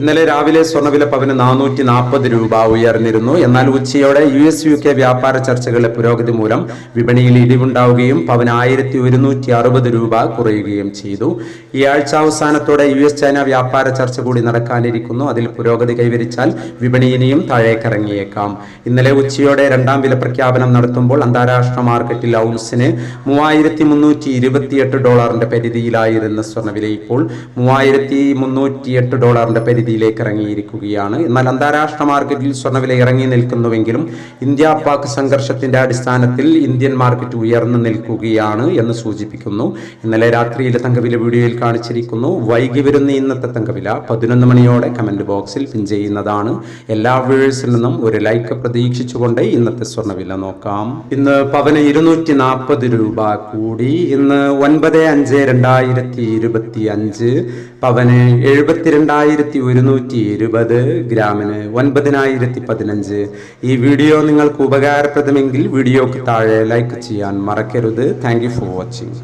ഇന്നലെ രാവിലെ സ്വർണവില പവന് നാനൂറ്റി നാൽപ്പത് രൂപ ഉയർന്നിരുന്നു. എന്നാൽ ഉച്ചയോടെ യു എസ് യു കെ വ്യാപാര ചർച്ചകളുടെ പുരോഗതി മൂലം വിപണിയിൽ ഇടിവുണ്ടാവുകയും പവന് ആയിരത്തി ഒരുന്നൂറ്റി അറുപത് രൂപ കുറയുകയും ചെയ്തു. ഈ ആഴ്ച അവസാനത്തോടെ യു എസ് ചൈന വ്യാപാര ചർച്ച കൂടി നടക്കാനിരിക്കുന്നു. അതിൽ പുരോഗതി കൈവരിച്ചാൽ വിപണി ഇനിയും താഴേക്കിറങ്ങിയേക്കാം. ഇന്നലെ ഉച്ചയോടെ രണ്ടാം വില പ്രഖ്യാപനം നടത്തുമ്പോൾ അന്താരാഷ്ട്ര മാർക്കറ്റിൽ ഔൺസിന് മൂവായിരത്തി മുന്നൂറ്റി ഇരുപത്തിയെട്ട് ഡോളറിന്റെ പരിധിയിലായിരുന്ന സ്വർണവില ഇപ്പോൾ മൂവായിരത്തി മുന്നൂറ്റിയെട്ട് ഡോളറിന്റെ പരിധിയിലേക്ക് ഇറങ്ങിയിരിക്കുകയാണ്. എന്നാൽ അന്താരാഷ്ട്ര മാർക്കറ്റിൽ സ്വർണവില ഇറങ്ങി നിൽക്കുന്നുവെങ്കിലും ഇന്ത്യ പാക് സംഘർഷത്തിന്റെ അടിസ്ഥാനത്തിൽ ഇന്ത്യൻ മാർക്കറ്റ് ഉയർന്നു നിൽക്കുകയാണ് എന്ന് സൂചിപ്പിക്കുന്നു. ഇന്നലെ രാത്രിയിലെ തങ്കവില വീഡിയോയിൽ കാണിച്ചിരിക്കുന്നു. വൈകി വരുന്ന ഇന്നത്തെ തങ്കവില പതിനൊന്ന് മണിയോടെ കമന്റ് ബോക്സിൽ പിൻ ചെയ്യുന്നതാണ്. എല്ലാ വ്യൂവേഴ്സിൽ നിന്നും ഒരു ലൈക്ക് പ്രതീക്ഷിച്ചുകൊണ്ട് ഇന്നത്തെ സ്വർണവില നോക്കാം. ഇന്ന് പവന് ഇരുന്നൂറ്റി നാൽപ്പത് രൂപ കൂടി. ഇന്ന് ഒൻപത് അഞ്ച് രണ്ടായിരത്തി ഇരുപത്തി അഞ്ച് പവന് എഴുപത്തിരണ്ടായിരത്തി ഒരുന്നൂറ്റി ഇരുപത് ഗ്രാമിന് ഒൻപതിനായിരത്തി പതിനഞ്ച് ഈ വീഡിയോ നിങ്ങൾക്ക് ഉപകാരപ്രദമെങ്കിൽ വീഡിയോക്ക് താഴെ ലൈക്ക് ചെയ്യാൻ മറക്കരുത്. Thank for watching